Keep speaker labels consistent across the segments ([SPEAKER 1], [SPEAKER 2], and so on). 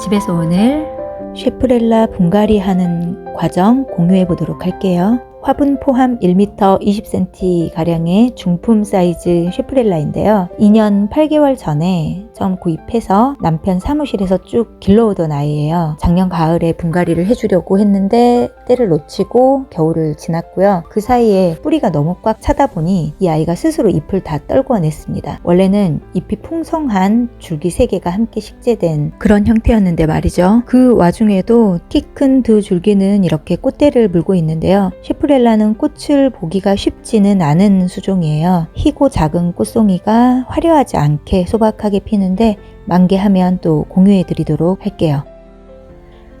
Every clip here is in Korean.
[SPEAKER 1] 집에서 오늘 쉐프렐라 분갈이 하는 과정 공유해 보도록 할게요. 화분 포함 1m 20cm 가량의 중품 사이즈 쉐프렐라인데요. 2년 8개월 전에 처음 구입해서 남편 사무실에서 쭉 길러오던 아이예요. 작년 가을에 분갈이를 해주려고 했는데 때를 놓치고 겨울을 지났고요. 그 사이에 뿌리가 너무 꽉 차다 보니 이 아이가 스스로 잎을 다 떨궈냈습니다. 원래는 잎이 풍성한 줄기 3개가 함께 식재된 그런 형태였는데 말이죠. 그 와중에도 키 큰 두 줄기는 이렇게 꽃대를 물고 있는데요. 쉐프렐라는 꽃을 보기가 쉽지는 않은 수종이에요. 희고 작은 꽃송이가 화려하지 않게 소박하게 피는 데 만개하면 또 공유해 드리도록 할게요.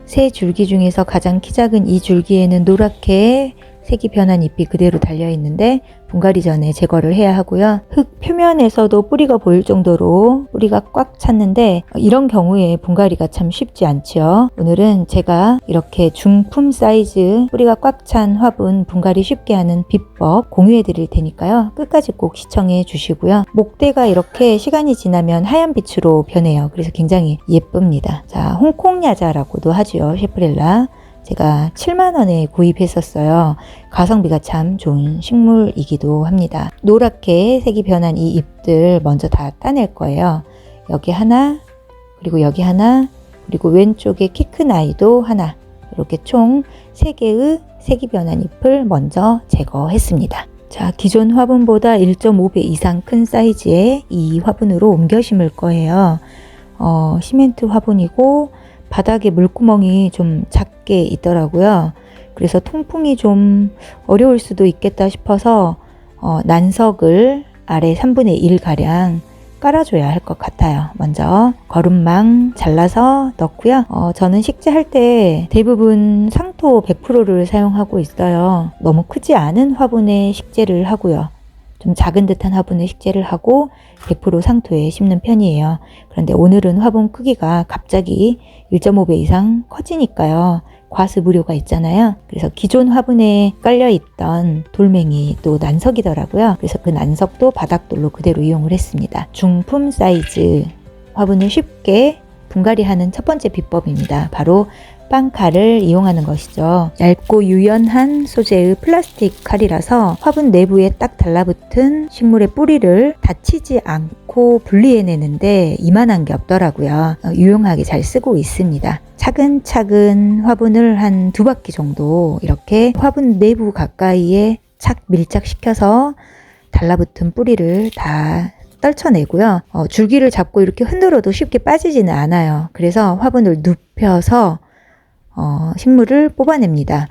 [SPEAKER 1] 세 줄기 중에서 가장 키 작은 이 줄기에는 노랗게 색이 변한 잎이 그대로 달려 있는데 분갈이 전에 제거를 해야 하고요. 흙 표면에서도 뿌리가 보일 정도로 뿌리가 꽉 찼는데 이런 경우에 분갈이가 참 쉽지 않죠. 오늘은 제가 이렇게 중품 사이즈 뿌리가 꽉 찬 화분 분갈이 쉽게 하는 비법 공유해 드릴 테니까요. 끝까지 꼭 시청해 주시고요. 목대가 이렇게 시간이 지나면 하얀 빛으로 변해요. 그래서 굉장히 예쁩니다. 자, 홍콩 야자라고도 하지요. 셰프렐라. 제가 7만원에 구입했었어요. 가성비가 참 좋은 식물이기도 합니다. 노랗게 색이 변한 이 잎들 먼저 다 따낼 거예요. 여기 하나, 그리고 여기 하나, 그리고 왼쪽에 키 큰 아이도 하나. 이렇게 총 3개의 색이 변한 잎을 먼저 제거했습니다. 자, 기존 화분보다 1.5배 이상 큰 사이즈의 이 화분으로 옮겨 심을 거예요. 어, 시멘트 화분이고 바닥에 물구멍이 좀 작게 있더라고요. 그래서 통풍이 좀 어려울 수도 있겠다 싶어서 어, 난석을 아래 3분의 1 가량 깔아줘야 할 것 같아요. 먼저 거름망 잘라서 넣고요. 어, 저는 식재할 때 대부분 상토 100%를 사용하고 있어요. 너무 크지 않은 화분에 식재를 하고요. 좀 작은 듯한 화분에 식재를 하고 100% 상토에 심는 편이에요. 그런데 오늘은 화분 크기가 갑자기 1.5배 이상 커지니까요. 과습 우려가 있잖아요. 그래서 기존 화분에 깔려 있던 돌멩이 또 난석이더라고요. 그래서 그 난석도 바닥돌로 그대로 이용을 했습니다. 중품 사이즈 화분을 쉽게 분갈이하는 첫 번째 비법입니다. 바로 빵칼을 이용하는 것이죠. 얇고 유연한 소재의 플라스틱 칼이라서 화분 내부에 딱 달라붙은 식물의 뿌리를 다치지 않고 분리해내는데 이만한 게 없더라고요. 어, 유용하게 잘 쓰고 있습니다. 차근차근 화분을 한 두 바퀴 정도 이렇게 화분 내부 가까이에 착 밀착시켜서 달라붙은 뿌리를 다 떨쳐내고요. 어, 줄기를 잡고 이렇게 흔들어도 쉽게 빠지지는 않아요. 그래서 화분을 눕혀서 어, 식물을 뽑아냅니다.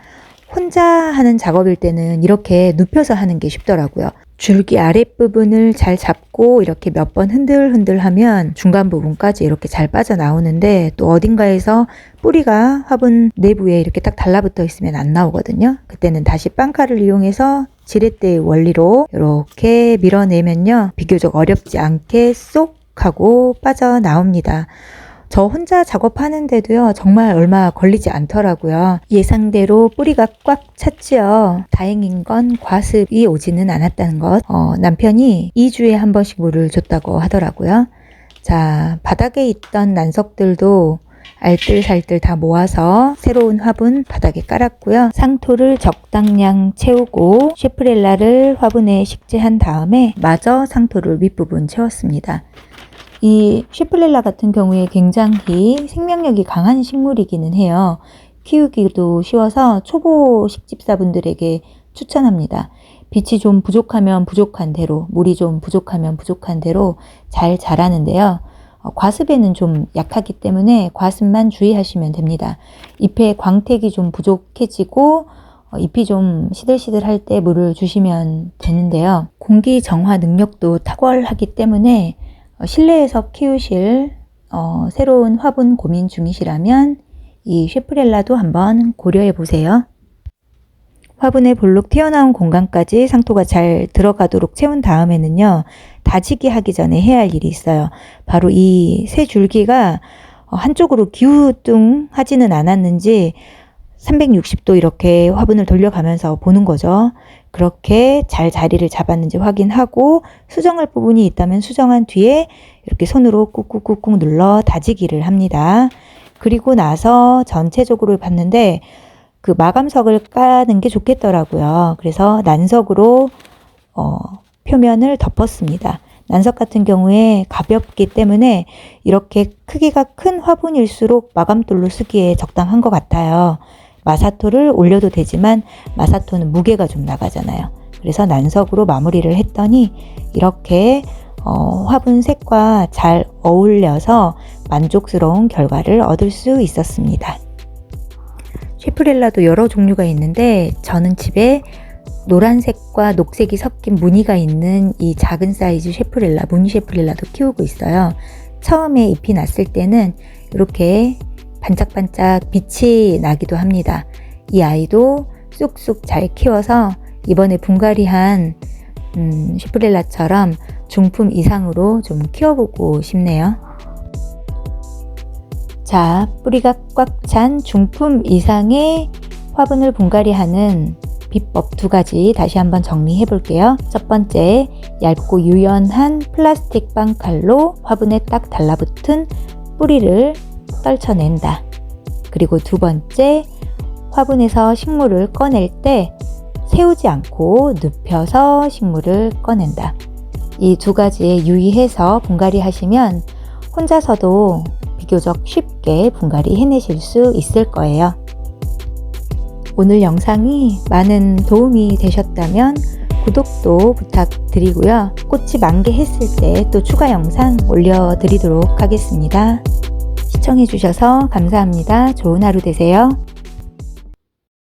[SPEAKER 1] 혼자 하는 작업일 때는 이렇게 눕혀서 하는 게 쉽더라고요. 줄기 아랫부분을 잘 잡고 이렇게 몇 번 흔들흔들 하면 중간 부분까지 이렇게 잘 빠져나오는데 또 어딘가에서 뿌리가 화분 내부에 이렇게 딱 달라붙어 있으면 안 나오거든요. 그때는 다시 빵칼을 이용해서 지렛대의 원리로 이렇게 밀어내면요. 비교적 어렵지 않게 쏙 하고 빠져나옵니다. 저 혼자 작업하는데도요, 정말 얼마 걸리지 않더라고요. 예상대로 뿌리가 꽉 찼지요. 다행인 건 과습이 오지는 않았다는 것. 어, 남편이 2주에 한 번씩 물을 줬다고 하더라고요. 자, 바닥에 있던 난석들도 알뜰살뜰 다 모아서 새로운 화분 바닥에 깔았고요. 상토를 적당량 채우고 쉐프렐라를 화분에 식재한 다음에 마저 상토를 윗부분 채웠습니다. 이 쉐플렐라 같은 경우에 굉장히 생명력이 강한 식물이기는 해요. 키우기도 쉬워서 초보 식집사분들에게 추천합니다. 빛이 좀 부족하면 부족한 대로, 물이 좀 부족하면 부족한 대로 잘 자라는데요. 어, 과습에는 좀 약하기 때문에 과습만 주의하시면 됩니다. 잎의 광택이 좀 부족해지고 어, 잎이 좀 시들시들할 때 물을 주시면 되는데요. 공기 정화 능력도 탁월하기 때문에 어, 실내에서 키우실 어, 새로운 화분 고민 중이시라면 이 쉐프렐라도 한번 고려해 보세요. 화분에 볼록 튀어나온 공간까지 상토가 잘 들어가도록 채운 다음에는요, 다지기 하기 전에 해야 할 일이 있어요. 바로 이새 줄기가 어, 한쪽으로 기우뚱 하지는 않았는지 360도 이렇게 화분을 돌려가면서 보는 거죠. 그렇게 잘 자리를 잡았는지 확인하고 수정할 부분이 있다면 수정한 뒤에 이렇게 손으로 꾹꾹꾹꾹 눌러 다지기를 합니다. 그리고 나서 전체적으로 봤는데 그 마감석을 까는 게 좋겠더라고요. 그래서 난석으로 어, 표면을 덮었습니다. 난석 같은 경우에 가볍기 때문에 이렇게 크기가 큰 화분일수록 마감돌로 쓰기에 적당한 것 같아요. 마사토를 올려도 되지만 마사토는 무게가 좀 나가잖아요. 그래서 난석으로 마무리를 했더니 이렇게 어, 화분 색과 잘 어울려서 만족스러운 결과를 얻을 수 있었습니다. 쉐프렐라도 여러 종류가 있는데 저는 집에 노란색과 녹색이 섞인 무늬가 있는 이 작은 사이즈 쉐프렐라, 무늬 쉐프렐라도 키우고 있어요. 처음에 잎이 났을 때는 이렇게 반짝반짝 빛이 나기도 합니다. 이 아이도 쑥쑥 잘 키워서 이번에 분갈이한 음, 쉐프렐라처럼 중품 이상으로 좀 키워보고 싶네요. 자, 뿌리가 꽉 찬 중품 이상의 화분을 분갈이하는 비법 두 가지 다시 한번 정리해 볼게요. 첫 번째, 얇고 유연한 플라스틱 빵칼로 화분에 딱 달라붙은 뿌리를 떨쳐낸다. 그리고 두 번째, 화분에서 식물을 꺼낼 때 세우지 않고 눕혀서 식물을 꺼낸다. 이 두 가지에 유의해서 분갈이 하시면 혼자서도 비교적 쉽게 분갈이 해내실 수 있을 거예요. 오늘 영상이 많은 도움이 되셨다면 구독도 부탁드리고요. 꽃이 만개했을 때 또 추가 영상 올려드리도록 하겠습니다. 시청해주셔서 감사합니다. 좋은 하루 되세요.